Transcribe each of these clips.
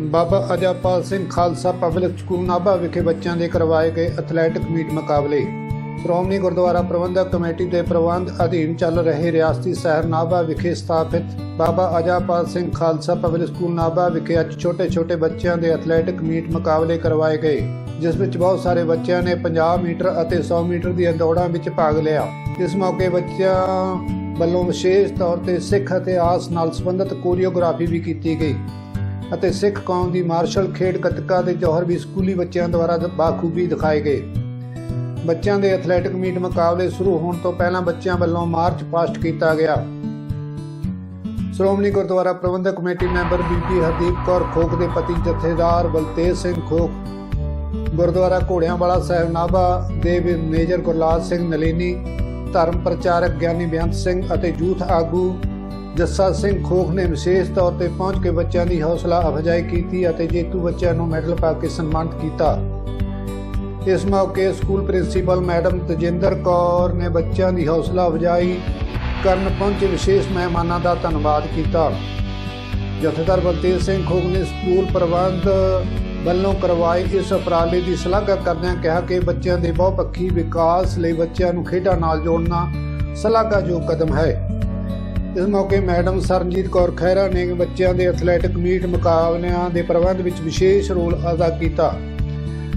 ਬਾਬਾ Ajapal Singh Khalsa public school Nabha ਵਿਖੇ ਬੱਚਿਆਂ ਦੇ ਕਰਵਾਏ ਗਏ ਐਥਲੈਟਿਕ ਮੀਟ ਮੁਕਾਬਲੇ। ਸ਼੍ਰੋਮਣੀ ਗੁਰਦੁਆਰਾ ਪ੍ਰਬੰਧਕ ਕਮੇਟੀ ਦੇ ਪ੍ਰਬੰਧ ਅਧੀਨ ਚੱਲ ਰਹੇ ਰਿਆਸਤੀ ਸ਼ਹਿਰ ਨਾਭਾ ਵਿਖੇ ਸਥਾਪਿਤ ਬਾਬਾ ਅਜਾਪਾਲ ਸਿੰਘ ਖਾਲਸਾ ਪਬਲਿਕ ਸਕੂਲ ਨਾਭਾ ਵਿਖੇ ਅੱਜ ਛੋਟੇ-ਛੋਟੇ ਬੱਚਿਆਂ ਦੇ ਐਥਲੈਟਿਕ ਮੀਟ ਮੁਕਾਬਲੇ ਕਰਵਾਏ ਗਏ, ਜਿਸ ਵਿੱਚ ਬਹੁਤ ਸਾਰੇ ਬੱਚਿਆਂ ਨੇ 50 ਮੀਟਰ ਅਤੇ 100 ਮੀਟਰ ਦੀਆਂ ਦੌੜਾਂ ਵਿੱਚ ਭਾਗ ਲਿਆ। ਇਸ ਮੌਕੇ ਬੱਚਿਆਂ ਵੱਲੋਂ ਵਿਸ਼ੇਸ਼ ਤੌਰ ਤੇ ਸਿੱਖ ਇਤਿਹਾਸ ਨਾਲ ਸੰਬੰਧਿਤ ਕੋਰੀਓਗ੍ਰਾਫੀ ਵੀ ਕੀਤੀ ਗਈ ਅਤੇ ਸਿੱਖ ਕੌਮ ਦੀ ਮਾਰਸ਼ਲ ਖੇਡ ਗੱਤਕਾ ਦੇ ਜੌਹਰ ਵੀ ਸਕੂਲੀ ਬੱਚਿਆਂ ਦੁਆਰਾ ਬਾਖੂਬੀ ਦਿਖਾਏ ਗਏ। ਬੱਚਿਆਂ ਦੇ ਐਥਲੈਟਿਕ ਮੀਟ ਮੁਕਾਬਲੇ ਸ਼ੁਰੂ ਹੋਣ ਤੋਂ ਪਹਿਲਾਂ ਬੱਚਿਆਂ ਵੱਲੋਂ ਮਾਰਚ ਪਾਸਟ ਕੀਤਾ ਗਿਆ। ਸ਼੍ਰੋਮਣੀ ਗੁਰਦੁਆਰਾ ਪ੍ਰਬੰਧਕ ਕਮੇਟੀ ਮੈਂਬਰ ਬੀਬੀ ਹਰਦੀਪ ਕੌਰ ਖੋਖ ਦੇ ਪਤੀ ਜਥੇਦਾਰ ਬਲਤੇਜ ਸਿੰਘ ਖੋਖ, ਗੁਰਦੁਆਰਾ ਘੋੜਿਆਂ ਵਾਲਾ ਸਾਹਿਬ ਨਾਭਾ ਦੇ ਮੇਜਰ ਗੁਰਲਾਲ ਸਿੰਘ ਨਲੀਨੀ ਧਰਮ ਪ੍ਰਚਾਰਕ ਗਿਆਨੀ ਬੇਅੰਤ ਸਿੰਘ ਅਤੇ ਯੂਥ ਆਗੂ ਜੱਸਾ ਸਿੰਘ ਖੋਖ ਨੇ ਵਿਸ਼ੇਸ਼ ਤੌਰ ਤੇ ਪਹੁੰਚ ਕੇ ਬੱਚਿਆਂ ਦੀ ਹੌਸਲਾ ਅਫਜ਼ਾਈ ਕੀਤੀ ਅਤੇ ਜੇਤੂ ਬੱਚਿਆਂ ਨੂੰ ਮੈਡਲ ਪਾ ਕੇ ਸਨਮਾਨਿਤ ਕੀਤਾ। ਇਸ ਮੌਕੇ school principal madam Tajinder Kaur ਨੇ ਬੱਚਿਆਂ ਦੀ ਹੌਸਲਾ ਅਫਜ਼ਾਈ ਕਰਨ ਪਹੁੰਚੇ ਵਿਸ਼ੇਸ਼ ਮਹਿਮਾਨਾਂ ਦਾ ਧੰਨਵਾਦ ਕੀਤਾ। ਜਥੇਦਾਰ ਬਲਤੇਜ ਸਿੰਘ ਖੋਗ ਨੇ ਸਕੂਲ ਪ੍ਰਬੰਧ ਵੱਲੋਂ ਕਰਵਾਏ ਇਸ ਉਪਰਾਲੇ ਦੀ ਸ਼ਲਾਘਾ ਕਰਦਿਆਂ ਕਿਹਾ ਕਿ ਬੱਚਿਆਂ ਦੇ ਬਹੁਪੱਖੀ ਵਿਕਾਸ ਲਈ ਬੱਚਿਆਂ ਨੂੰ ਖੇਡਾਂ ਨਾਲ ਜੋੜਨਾ ਸ਼ਲਾਘਾਯੋਗ ਕਦਮ ਹੈ। ਇਸ ਮੌਕੇ ਮੈਡਮ ਸਰਨਜੀਤ ਕੌਰ ਖਹਿਰਾ ਨੇ ਬੱਚਿਆਂ ਦੇ ਐਥਲੈਟਿਕ ਮੀਟ ਮੁਕਾਬਲਿਆਂ ਦੇ ਪ੍ਰਬੰਧ ਵਿੱਚ ਵਿਸ਼ੇਸ਼ ਰੋਲ ਅਦਾ ਕੀਤਾ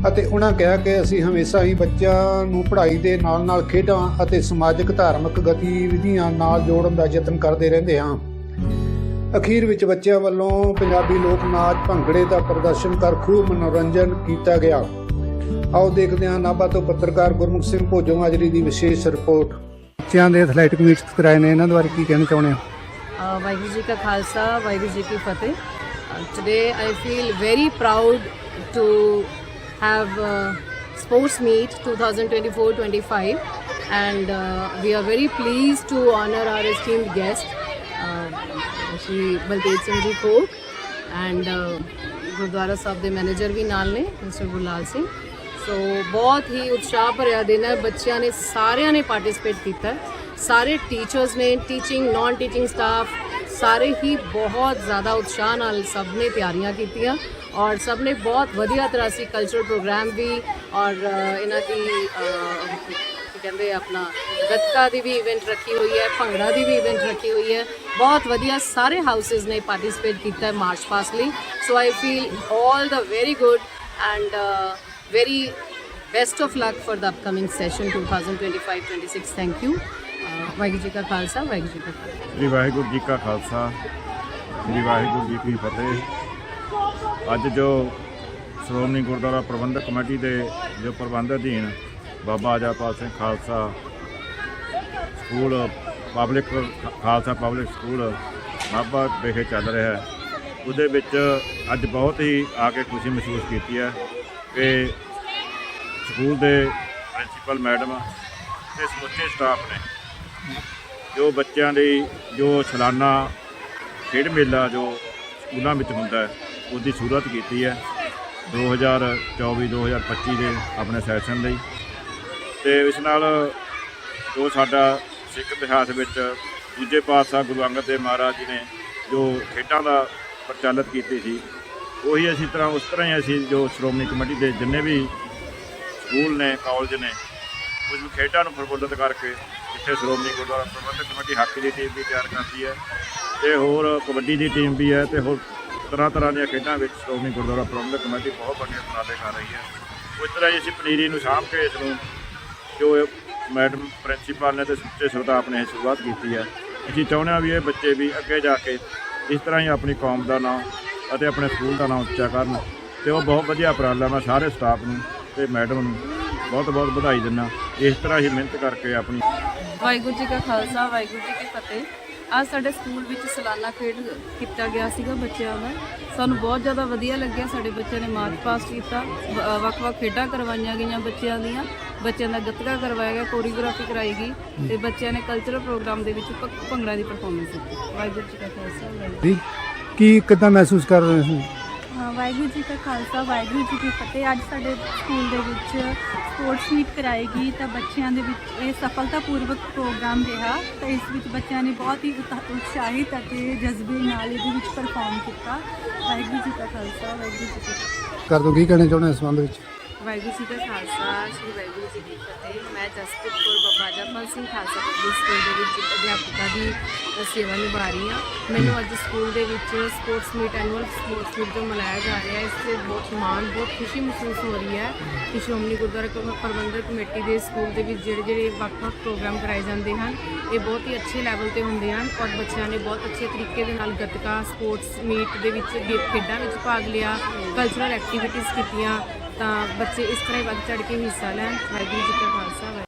ਅਤੇ ਉਹਨਾਂ ਕਿਹਾ ਕਿ ਅਸੀਂ ਹਮੇਸ਼ਾ ਹੀ ਬੱਚਿਆਂ ਨੂੰ ਪੜ੍ਹਾਈ ਦੇ ਨਾਲ-ਨਾਲ ਖੇਡਾਂ ਅਤੇ ਸਮਾਜਿਕ ਧਾਰਮਿਕ ਗਤੀਵਿਧੀਆਂ ਨਾਲ ਜੋੜਨ ਦਾ ਯਤਨ ਕਰਦੇ ਰਹਿੰਦੇ ਹਾਂ। ਅਖੀਰ ਵਿੱਚ ਬੱਚਿਆਂ ਵੱਲੋਂ ਪੰਜਾਬੀ ਲੋਕ ਨਾਚ ਭੰਗੜੇ ਦਾ ਪ੍ਰਦਰਸ਼ਨ ਕਰ ਖੂਬ ਮਨੋਰੰਜਨ ਕੀਤਾ ਗਿਆ। ਆਓ ਦੇਖਦੇ ਹਾਂ ਨਾਭਾ ਤੋਂ ਪੱਤਰਕਾਰ ਗੁਰਮੁਖ ਸਿੰਘ ਭੋਜੋ ਮਾਜਰੀ ਦੀ ਵਿਸ਼ੇਸ਼ ਰਿਪੋਰਟ। ਬੱਚਿਆਂ ਦੇ ਐਥਲੈਟਿਕ ਮੀਟਸ ਕਰਾਏ ਨੇ ਇਹਨਾਂ ਬਾਰੇ ਕੀ ਕਹਿਣਾ ਚਾਹੁੰਦੇ ਹੋ? ਵਾਹਿਗੁਰੂ ਜੀ ਕਾ ਖਾਲਸਾ ਵਾਹਿਗੁਰੂ ਜੀ ਕੀ ਫਤਿਹ। Today I feel very proud to have uh, sports meet 2024-25 and uh, we are very pleased to honor our esteemed guest Shri Baldev Singh ji ji Folk Gurdwara ਸਾਹਿਬ ਦੇ ਮੈਨੇਜਰ ਵੀ ਨਾਲ ਨੇ, ਮਿਸਟਰ ਗੁਰਲਾਲ ਸਿੰਘ। ਸੋ ਬਹੁਤ ਹੀ ਉਤਸ਼ਾਹ ਭਰਿਆ ਦਿਨ ਹੈ। ਬੱਚਿਆਂ ਨੇ, ਸਾਰਿਆਂ ਨੇ ਪਾਰਟਿਸਿਪੇਟ ਕੀਤਾ ਸਾਰੇ ਟੀਚਰਸ ਨੇ ਟੀਚਿੰਗ ਨਾਨ ਟੀਚਿੰਗ ਸਟਾਫ ਸਾਰੇ ਹੀ ਬਹੁਤ ਜ਼ਿਆਦਾ ਉਤਸ਼ਾਹ ਨਾਲ ਸਭ ਨੇ ਤਿਆਰੀਆਂ ਕੀਤੀਆਂ ਔਰ ਸਭ ਨੇ ਬਹੁਤ ਵਧੀਆ ਤਰ੍ਹਾਂ ਸੀ ਕਲਚਰਲ ਪ੍ਰੋਗਰਾਮ ਵੀ ਔਰ ਇਹਨਾਂ ਦੀ ਕੀ ਕਹਿੰਦੇ ਆਪਣਾ ਗੱਤਕਾ ਦੀ ਵੀ ਇਵੈਂਟ ਰੱਖੀ ਹੋਈ ਹੈ, ਭੰਗੜਾ ਦੀ ਵੀ ਇਵੈਂਟ ਰੱਖੀ ਹੋਈ ਹੈ। ਬਹੁਤ ਵਧੀਆ ਸਾਰੇ ਹਾਊਸਸ ਨੇ ਪਾਰਟਿਸਿਪੇਟ ਕੀਤਾ ਹੈ ਮਾਰਚ ਪਾਸਟ ਲਈ। So I feel all the very good and very best of luck for the upcoming session 2025-26 thank you Waheguru ji ਕਾ ਖਾਲਸਾ ਵਾਹਿਗੁਰੂ ਜੀ ਕੀ ਫਤਿਹ ਸ੍ਰੀ ਵਾਹਿਗੁਰੂ ਜੀ ਕਾ ਖਾਲਸਾ ਜੀ ਵਾਹਿਗੁਰੂ ਜੀ ਕੀ ਫਤਿਹ। ਅੱਜ ਜੋ ਸ਼੍ਰੋਮਣੀ ਗੁਰਦੁਆਰਾ ਪ੍ਰਬੰਧਕ ਕਮੇਟੀ ਦੇ ਜੋ ਪ੍ਰਬੰਧ ਅਧੀਨ Baba Ajapal Singh Khalsa school public Khalsa public school Nabha ਵਿਖੇ ਚੱਲ ਰਿਹਾ ਹੈ। ਉਹਦੇ ਵਿੱਚ ਅੱਜ ਬਹੁਤ ਹੀ ਆ ਕੇ ਖੁਸ਼ੀ ਮਹਿਸੂਸ ਕੀਤੀ ਹੈ ਕਿ ਸਕੂਲ ਦੇ ਪ੍ਰਿੰਸੀਪਲ ਮੈਡਮ ਤੇ ਸਮੁੱਚੇ ਸਟਾਫ ਨੇ ਜੋ ਬੱਚਿਆਂ ਦੀ ਜੋ ਸਾਲਾਨਾ ਖੇਡ ਮੇਲਾ ਜੋ ਸਕੂਲਾਂ ਵਿੱਚ ਹੁੰਦਾ ਹੈ, ਉਹਦੀ ਸ਼ੁਰੂਆਤ ਕੀਤੀ ਹੈ। 2024-2025 ਦੇ ਆਪਣੇ ਸੈਸ਼ਨ ਲਈ ਤੇ ਇਸ ਨਾਲ ਜੋ ਸਾਡਾ ਸਿੱਖ ਇਤਿਹਾਸ ਵਿੱਚ ਦੂਜੇ ਪਾਤਸ਼ਾਹ ਗੁਰੂ ਅੰਗਦ ਦੇਵ ਮਹਾਰਾਜ ਜੀ ਨੇ ਜੋ ਖੇਡਾਂ ਦਾ ਪ੍ਰਚਲਿਤ ਕੀਤੀ ਸੀ, ਉਹੀ ਅਸੀਂ ਤਰ੍ਹਾਂ ਉਸ ਤਰ੍ਹਾਂ ਹੀ ਅਸੀਂ ਜੋ ਸ਼੍ਰੋਮਣੀ ਕਮੇਟੀ ਦੇ ਜਿੰਨੇ ਵੀ ਸਕੂਲ ਨੇ, ਕਾਲਜ ਨੇ, ਕੁਝ ਖੇਡਾਂ ਨੂੰ ਪ੍ਰਬੰਧਿਤ ਕਰਕੇ ਇੱਥੇ ਸ਼੍ਰੋਮਣੀ ਗੁਰਦੁਆਰਾ ਪ੍ਰਬੰਧਕ ਕਮੇਟੀ ਹਾਕੀ ਦੀ ਟੀਮ ਵੀ ਤਿਆਰ ਕਰਦੀ ਹੈ ਤੇ ਹੋਰ ਕਬੱਡੀ ਦੀ ਟੀਮ ਵੀ ਹੈ ਤੇ ਹੋਰ ਤਰ੍ਹਾਂ ਤਰ੍ਹਾਂ ਦੀਆਂ ਖੇਡਾਂ ਵਿੱਚ ਸ਼੍ਰੋਮਣੀ ਗੁਰਦੁਆਰਾ ਪ੍ਰਬੰਧਕ ਕਮੇਟੀ ਬਹੁਤ ਵੱਡੇ ਉਪਰਾਲੇ ਕਰ ਰਹੀ ਹੈ। ਉਸ ਤਰ੍ਹਾਂ ਹੀ ਅਸੀਂ ਪਨੀਰੀ ਨੂੰ ਸਾਂਭ ਕੇ ਇਸ ਨੂੰ ਜੋ ਮੈਡਮ, ਪ੍ਰਿੰਸੀਪਲ ਨੇ ਤੇ ਸੁੱਚੇ ਸਰਦਾਰ ਨੇ ਇਹ ਸ਼ੁਰੂਆਤ ਕੀਤੀ ਹੈ। ਅਸੀਂ ਚਾਹੁੰਦੇ ਹਾਂ ਵੀ ਇਹ ਬੱਚੇ ਵੀ ਅੱਗੇ ਜਾ ਕੇ ਇਸ ਤਰ੍ਹਾਂ ਹੀ ਆਪਣੀ ਕੌਮ ਦਾ ਨਾਮ ਅਤੇ ਆਪਣੇ ਸਕੂਲ ਦਾ ਨਾਮ ਉੱਚਾ ਕਰਨ ਤੇ ਉਹ ਬਹੁਤ ਵਧੀਆ ਉਪਰਾਲਾ ਮੈਂ ਸਾਰੇ ਸਟਾਫ ਨੂੰ ਤੇ ਮੈਡਮ ਨੂੰ ਬਹੁਤ ਬਹੁਤ ਵਧਾਈ ਦਿੰਦਾ। ਇਸ ਤਰ੍ਹਾਂ ਹੀ ਮਿਹਨਤ ਕਰਕੇ ਆਪਣੀ ਵਾਹਿਗੁਰੂ ਜੀ ਕਾ ਖਾਲਸਾ, ਵਾਹਿਗੁਰੂ ਜੀ ਕੀ ਫਤਿਹ। ਅੱਜ ਸਾਡੇ ਸਕੂਲ ਵਿੱਚ ਸਾਲਾਨਾ ਖੇਡ ਕੀਤਾ ਗਿਆ ਸੀਗਾ ਬੱਚਿਆਂ ਦਾ। ਸਾਨੂੰ ਬਹੁਤ ਜ਼ਿਆਦਾ ਵਧੀਆ ਲੱਗਿਆ, ਸਾਡੇ ਬੱਚਿਆਂ ਨੇ ਮਾਰਚ ਪਾਸਟ ਕੀਤਾ। ਵ- ਵੱਖ-ਵੱਖ ਖੇਡਾਂ ਕਰਵਾਈਆਂ ਗਈਆਂ ਬੱਚਿਆਂ ਦੀਆਂ। ਬੱਚਿਆਂ ਦਾ ਗੱਤਕਾ ਕਰਵਾਇਆ ਗਿਆ ਕੋਰੀਓਗ੍ਰਾਫੀ ਕਰਾਈ ਗਈ ਤੇ ਬੱਚਿਆਂ ਨੇ ਕਲਚਰਲ ਪ੍ਰੋਗਰਾਮ ਦੇ ਵਿੱਚ ਭ- ਭੰਗੜਾ ਦੀ ਪਰਫਾਰਮੈਂਸ ਕੀਤੀ ਵਾਹਿਗੁਰੂ ਜੀ ਕਾ ਖਾਲਸਾ, ਵਾਹਿਗੁਰੂ ਕੀ ਕਿਦਾਂ ਮਹਿਸੂਸ ਕਰ ਰਹੇ ਹੋ ਵਾਹਿਗੁਰੂ ਜੀ ਕਾ ਖਾਲਸਾ, ਵਾਹਿਗੁਰੂ ਜੀ ਕੀ ਫਤਿਹ। ਅੱਜ ਸਾਡੇ ਸਕੂਲ ਦੇ ਵਿੱਚ ਸਪੋਰਟਸ ਮੀਟ ਕਰਾਏਗੀ ਤਾਂ ਬੱਚਿਆਂ ਦੇ ਵਿੱਚ ਇਹ ਸਫਲਤਾਪੂਰਵਕ ਪ੍ਰੋਗਰਾਮ ਰਿਹਾ। ਤਾਂ ਇਸ ਵਿੱਚ ਬੱਚਿਆਂ ਨੇ ਬਹੁਤ ਹੀ ਉਤਸ਼ਾਹਿਤ ਅਤੇ ਜਜ਼ਬੇ ਨਾਲ ਇਹਦੇ ਵਿੱਚ ਪਰਫਾਰਮ ਕੀਤਾ। ਵਾਹਿਗੁਰੂ ਜੀ ਕਾ ਖਾਲਸਾ, ਵਾਹਿਗੁਰੂ ਜੀ ਕੀ ਫਤਿਹ। ਕਰ ਦੋ ਕੀ ਕਹਿਣਾ ਚਾਹੁੰਦੇ ਇਸ ਸੰਬੰਧ ਵਿੱਚ? ਵਾਹਿਗੁਰੂ ਜੀ ਦਾ ਖਾਲਸਾ, ਸ੍ਰੀ ਵਾਹਿਗੁਰੂ ਜੀ ਕੀ ਫਤਿਹ। ਮੈਂ ਜਸਪ੍ਰੀਤ ਕੌਰ ਬਾਬਾ ਜਪਲ ਸਿੰਘ ਖਾਲਸਾ ਪਬਲਿਕ ਸਕੂਲ ਦੇ ਵਿੱਚ ਅਧਿਆਪਕਾ ਦੀ ਸੇਵਾ ਨਿਭਾ ਰਹੀ ਹਾਂ। ਮੈਨੂੰ ਅੱਜ ਸਕੂਲ ਦੇ ਵਿੱਚ sports meet, annual sports meet ਜੋ ਮਨਾਇਆ ਜਾ ਰਿਹਾ ਹੈ, ਇਸ ਤੇ ਬਹੁਤ ਮਾਣ, ਬਹੁਤ ਖੁਸ਼ੀ ਮਹਿਸੂਸ ਹੋ ਰਹੀ ਹੈ। ਕਿ ਸ਼੍ਰੋਮਣੀ ਗੁਰਦੁਆਰਾ ਪ੍ਰਬੰਧਕ ਕਮੇਟੀ ਦੇ ਸਕੂਲ ਦੇ ਵਿੱਚ ਜਿਹੜੇ ਜਿਹੜੇ ਵੱਖ-ਵੱਖ ਪ੍ਰੋਗਰਾਮ ਕਰਾਏ ਜਾਂਦੇ ਹਨ, ਇਹ ਬਹੁਤ ਹੀ ਅੱਛੇ ਲੈਵਲ ਤੇ ਹੁੰਦੇ ਹਨ ਔਰ ਬੱਚਿਆਂ ਨੇ ਬਹੁਤ ਅੱਛੇ ਤਰੀਕੇ ਦੇ ਨਾਲ ਗੱਤਕਾ, ਸਪੋਰਟਸ ਮੀਟ ਦੇ ਵਿੱਚ ਖੇਡਾਂ ਵਿੱਚ ਭਾਗ ਲਿਆ ਕਲਚਰਲ ਐਕਟੀਵਿਟੀਜ਼ ਕੀਤੀਆਂ ਤਾਂ ਬੱਚੇ ਇਸ ਤਰ੍ਹਾਂ ਹੀ ਵੱਧ ਚੜ ਕੇ ਹਿੱਸਾ ਲੈਣ। ਵਾਹਿਗੁਰੂ ਜੀ ਕਾ ਖਾਲਸਾ